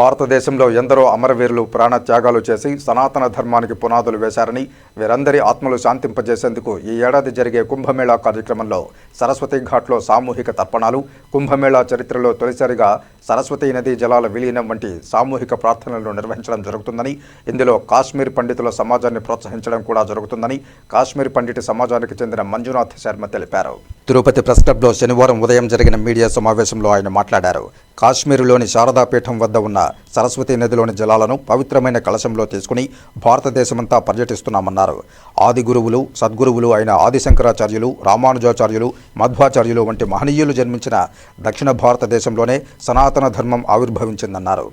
భారతదేశంలో ఎందరో అమరవీరులు ప్రాణత్యాగాలు చేసి సనాతన ధర్మానికి పునాదులు వేశారని వీరందరి ఆత్మలు శాంతింపజేసేందుకు ఈ ఏడాది జరిగే కుంభమేళా కార్యక్రమంలో సరస్వతి ఘాట్లో సామూహిక తర్పణాలు కుంభమేళా చరిత్రలో తొలిసారిగా సరస్వతి నదీ జలాల విలీనం వంటి సామూహిక ప్రార్థనలు నిర్వహించడం జరుగుతుందని ఇందులో కాశ్మీర్ పండితుల సమాజాన్ని ప్రోత్సహించడం కూడా జరుగుతుందని కాశ్మీర్ పండిత సమాజానికి చెందిన మంజునాథ్ శర్మ తెలిపారు. తిరుపతి ప్రెస్ క్లబ్లో శనివారం ఉదయం జరిగిన మీడియా సమావేశంలో ఆయన మాట్లాడారు. కాశ్మీరులోని శారదాపీఠం వద్ద ఉన్న సరస్వతి నదిలోని జలాలను పవిత్రమైన కలశంలో తీసుకుని భారతదేశమంతా పర్యటిస్తున్నామన్నారు. ఆది గురువులు సద్గురువులు అయిన ఆదిశంకరాచార్యులు రామానుజాచార్యులు మధ్వాచార్యులు వంటి మహనీయులు జన్మించిన దక్షిణ భారతదేశంలోనే సనాతన ధర్మం ఆవిర్భవించిందన్నారు.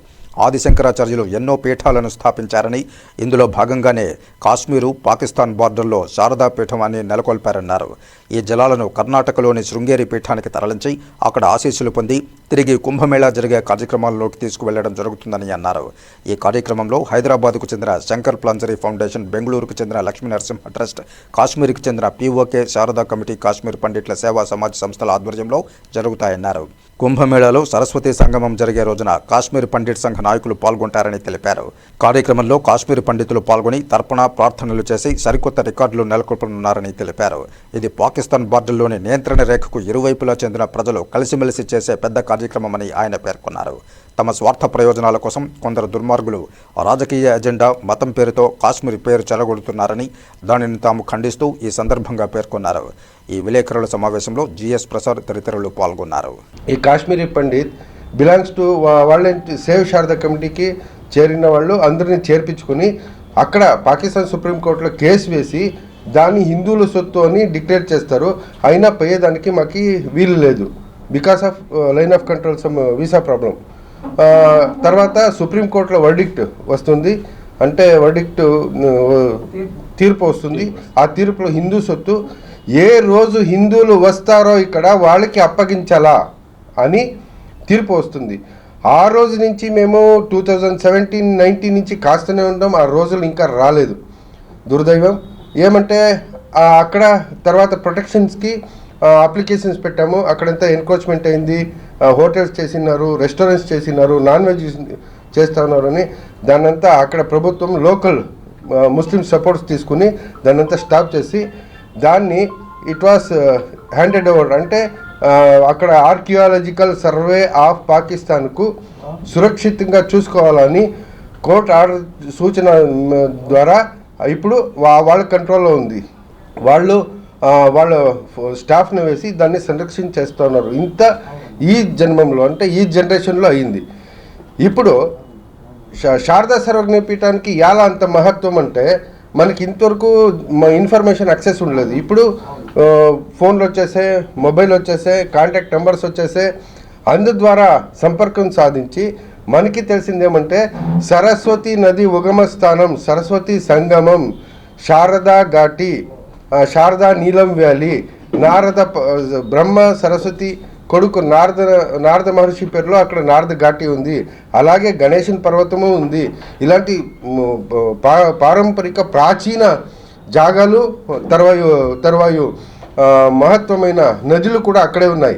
ఆదిశంకరాచార్యులు ఎన్నో పీఠాలను స్థాపించారని ఇందులో భాగంగానే కాశ్మీరు పాకిస్తాన్ బార్డర్లో శారదా పీఠం అని నెలకొల్పారన్నారు. ఈ జలాలను కర్ణాటకలోని శృంగేరి పీఠానికి తరలించి అక్కడ ఆశీస్సులు పొంది తిరిగి కుంభమేళా జరిగే కార్యక్రమాల్లోకి తీసుకువెళ్ళడం జరుగుతుందని అన్నారు. ఈ కార్యక్రమంలో హైదరాబాద్కు చెందిన శంకర్ ప్లాంజరీ ఫౌండేషన్ బెంగళూరుకు చెందిన లక్ష్మీ నరసింహ ట్రస్ట్ కాశ్మీర్కి చెందిన పీఓకే శారదా కమిటీ కాశ్మీర్ పండిట్ల సేవా సమాజ్ సంస్థల ఆధ్వర్యంలో జరుగుతాయన్నారు. కుంభమేళాలో సరస్వతి సంగమం జరిగే రోజున కాశ్మీర్ పండిట్ సంఘ నాయకులు పాల్గొంటారని తెలిపారు. కార్యక్రమంలో కాశ్మీర్ పండితులు పాల్గొని తర్పణ ప్రార్థనలు చేసి సరికొత్త రికార్డులు నెలకొల్పనున్నారని తెలిపారు. ఇది పాకిస్తాన్ బార్డర్లోని నియంత్రణ రేఖకు ఇరువైపులా చెందిన ప్రజలు కలిసిమెలిసి చేసే పెద్ద కార్యక్రమమని ఆయన పేర్కొన్నారు. తమ స్వార్థ ప్రయోజనాల కోసం కొందరు దుర్మార్గులు రాజకీయ ఎజెండా మతం పేరుతో కాశ్మీర్ పేరు చెలగొడుతున్నారని దానిని తాము ఖండిస్తూ ఈ సందర్భంగా పేర్కొన్నారు. ఈ విలేకరుల సమావేశంలో జిఎస్ ప్రసాద్ తదితరులు పాల్గొన్నారు. ఈ కాశ్మీరీ పండిత్ బిలాంగ్స్ టు వాళ్ళ సేవ్ శారద కమిటీకి చేరిన వాళ్ళు అందరినీ చేర్పించుకొని అక్కడ పాకిస్తాన్ సుప్రీంకోర్టులో కేసు వేసి దాన్ని హిందువుల సొత్తు అని డిక్లేర్ చేస్తారు. అయినా పోయేదానికి మాకు వీలు లేదు. Because of line of control some uh, visa problem. తర్వాత సుప్రీంకోర్టులో వర్డిక్ట్ వస్తుంది. అంటే వర్డిక్ట్ తీర్పు వస్తుంది. ఆ తీర్పులో హిందూ సొత్తు ఏ రోజు హిందువులు వస్తారో ఇక్కడ వాళ్ళకి అప్పగించాలా అని తీర్పు వస్తుంది. ఆ రోజు నుంచి మేము టూ థౌజండ్ సెవెంటీన్ నైన్టీన్ నుంచి కాస్తూనే ఉంటాం ఆ రోజులు ఇంకా రాలేదు. దుర్దైవం. ఏమంటే అక్కడ తర్వాత ప్రొటెక్షన్స్కి అప్లికేషన్స్ పెట్టాము. అక్కడంతా ఎన్క్రోచ్మెంట్ అయింది. హోటల్స్ చేసినారు రెస్టారెంట్స్ చేసినారు నాన్ వెజ్ చేస్తా ఉన్నారని. దాన్నంతా అక్కడ ప్రభుత్వం లోకల్ ముస్లిం సపోర్ట్స్ తీసుకుని దాన్నంతా స్టాప్ చేసి దాన్ని ఇట్ వాస్ హ్యాండెడ్ ఓవర్ అంటే అక్కడ ఆర్కియాలజికల్ సర్వే ఆఫ్ పాకిస్తాన్కు సురక్షితంగా చూసుకోవాలని కోర్టు ఆర్డర్ సూచన ద్వారా ఇప్పుడు వా- వాళ్ళ కంట్రోల్లో ఉంది. వాళ్ళు వాళ్ళ స్టాఫ్ని వేసి దాన్ని సంరక్షణ చేస్తున్నారు. ఇంత ఈ జన్మంలో అంటే ఈ జనరేషన్లో అయింది. ఇప్పుడు శారదా సర్వజ్ఞ పీఠానికి ఎలా అంత మహత్వం అంటే మనకి ఇంతవరకు ఇన్ఫర్మేషన్ యాక్సెస్ ఉండలేదు. ఇప్పుడు ఫోన్లు వచ్చేసే మొబైల్ వచ్చేసే కాంటాక్ట్ నెంబర్స్ వచ్చేసే అందు ద్వారా సంపర్కం సాధించి మనకి తెలిసిందేమంటే సరస్వతి నది ఉగమ స్థానం సరస్వతి సంగమం శారదా ఘాటి శారదా నీలం వ్యాలీ నారద బ్రహ్మ సరస్వతి కొడుకు నారద నారద మహర్షి పేరులో అక్కడ నారద ఘాటి ఉంది. అలాగే గణేశన్ పర్వతము ఉంది. ఇలాంటి పా- పారంపరిక ప్రాచీన జాగాలు తర్వాయు తర్వాయు మహత్వమైన నదులు కూడా అక్కడే ఉన్నాయి.